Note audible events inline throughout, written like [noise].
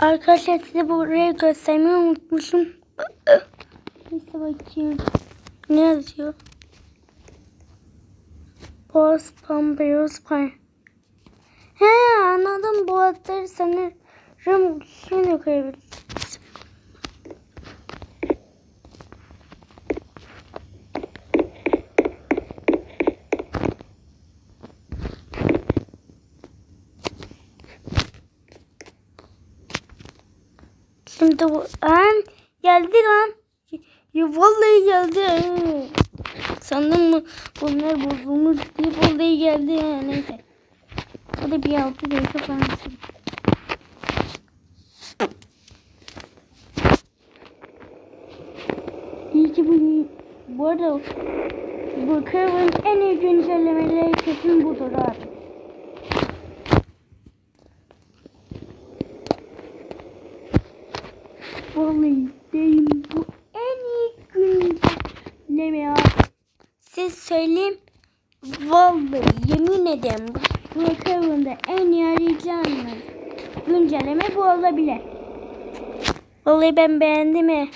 Arkadaşlar size burayı göstermeyi unutmuşum. Neyse bakayım. Ne yazıyor? Boz Pamberos Pay. He anladım. Bu adları sanırım şunu koyabiliriz. Şimdi bu an geldi lan. Ya vallahi geldi. Sandım mı bunlar bozulmuş diye vallahi geldi neyse. Hadi bir altı dakika falan. İyi ki bu, bu arada Curve'ın en iyi güncellemeleri kesin budur abi. Vallahi değil bu en iyi güncelleme ya. Siz söyleyeyim. Vallahi yemin ederim bu Curve'ın en iyi arayacağım güncelleme bu olabilir. Vallahi ben beğendim he.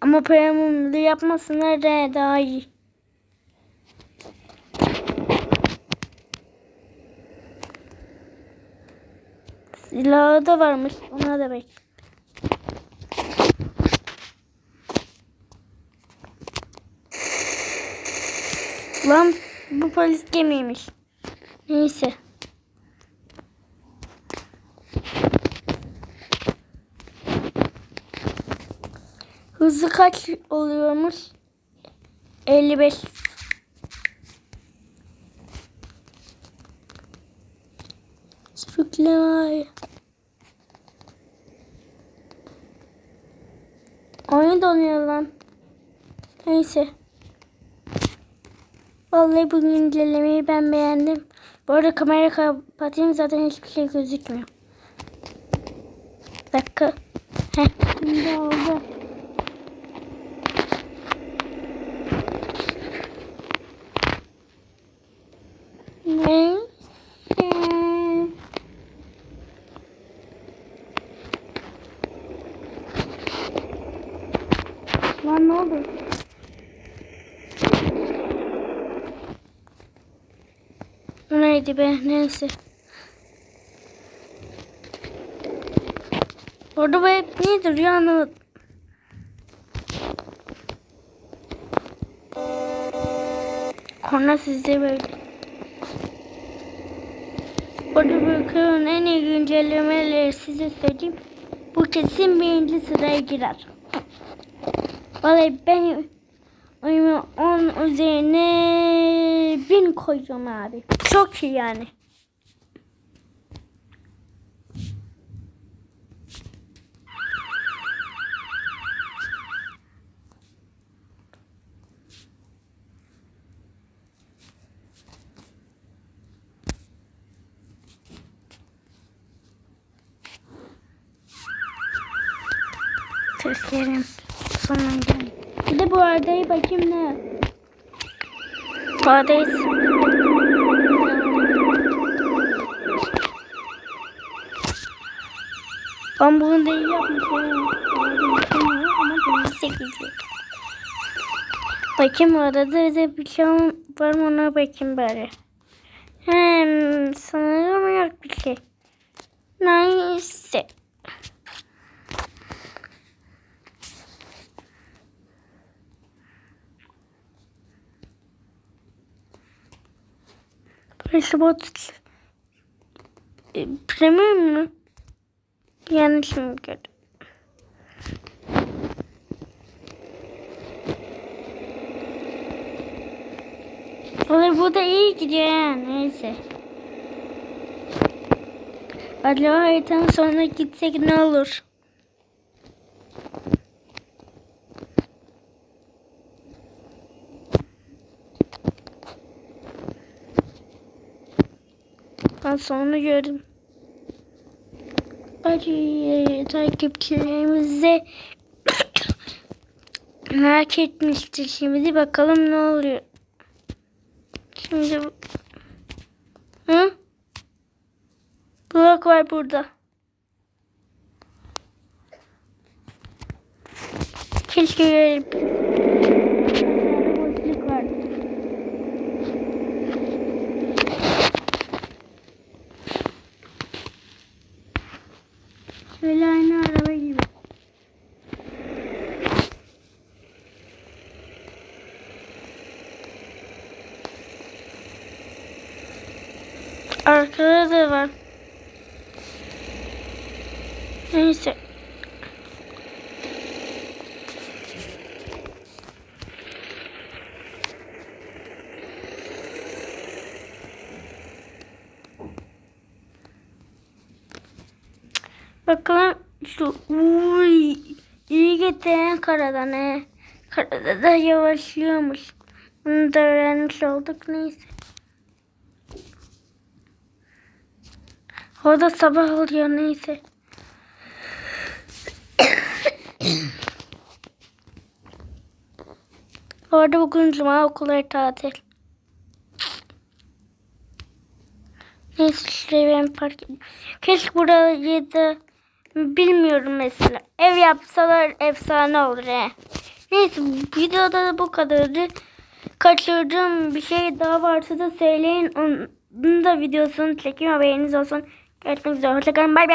Ama premiumlu yapmasınlar da daha iyi. Silahı da varmış. Ona da bek. Lan bu polis gemiymiş. Neyse. Hızı kaç oluyormuş? 55. Sürükleme. Oyun donuyor lan. Neyse. Vallahi bu güncellemeyi ben beğendim. Bu arada kamera kapatayım zaten hiçbir şey gözükmüyor. Bir dakika. Heh, şimdi oldu. Neyse. Lan ne oldu? Neydi be? Neyse. Orada bu hep niye duruyor anlamadım. Korna sizde böyle. Orada bakıyorum en iyi güncellemeleri size söyleyeyim. Bu kesin birinci sıraya girer. Vallahi ben oyunu 10 üzerine 1000 koyacağım abi. Çok iyi yani. Seslerim sonunda. Bir de bu adayı bakayım ne? Adayı Ben bunu da iyi yapmışım. Bakayım orada da bir şey var mı ona bakayım bari. Hem sanırım yok bir şey. Neyse. Burası bot. E, Premium mu? Yanlış mı gördüm? Olur bu da iyi gidiyor yani. Neyse. Acaba haritanın sonuna gitsek ne olur? Ben sonra gördüm. Acı takipçilerimize [coughs] merak etmiştik. Şimdi bakalım ne oluyor. Şimdi Hı? Blok var burada. Keşke görebilseydim. Arkada da var. Neyse. Bakalım şu uy, iyi getiren karadan he. Karada da yavaşlıyormuş. Bunu da öğrenmiş olduk neyse. O da sabah oluyor neyse. Orada bugün cuma okulları tatil. Neyse şuraya ben park edeyim. Keşke burayı da bilmiyorum mesela. Ev yapsalar efsane olur he. Neyse videoda da bu kadardı. Kaçırdığım bir şey daha varsa da söyleyin. Onun da videosunu çekeyim haberiniz olsun. Görüşmek üzere. Hoşçakalın. Bay bay.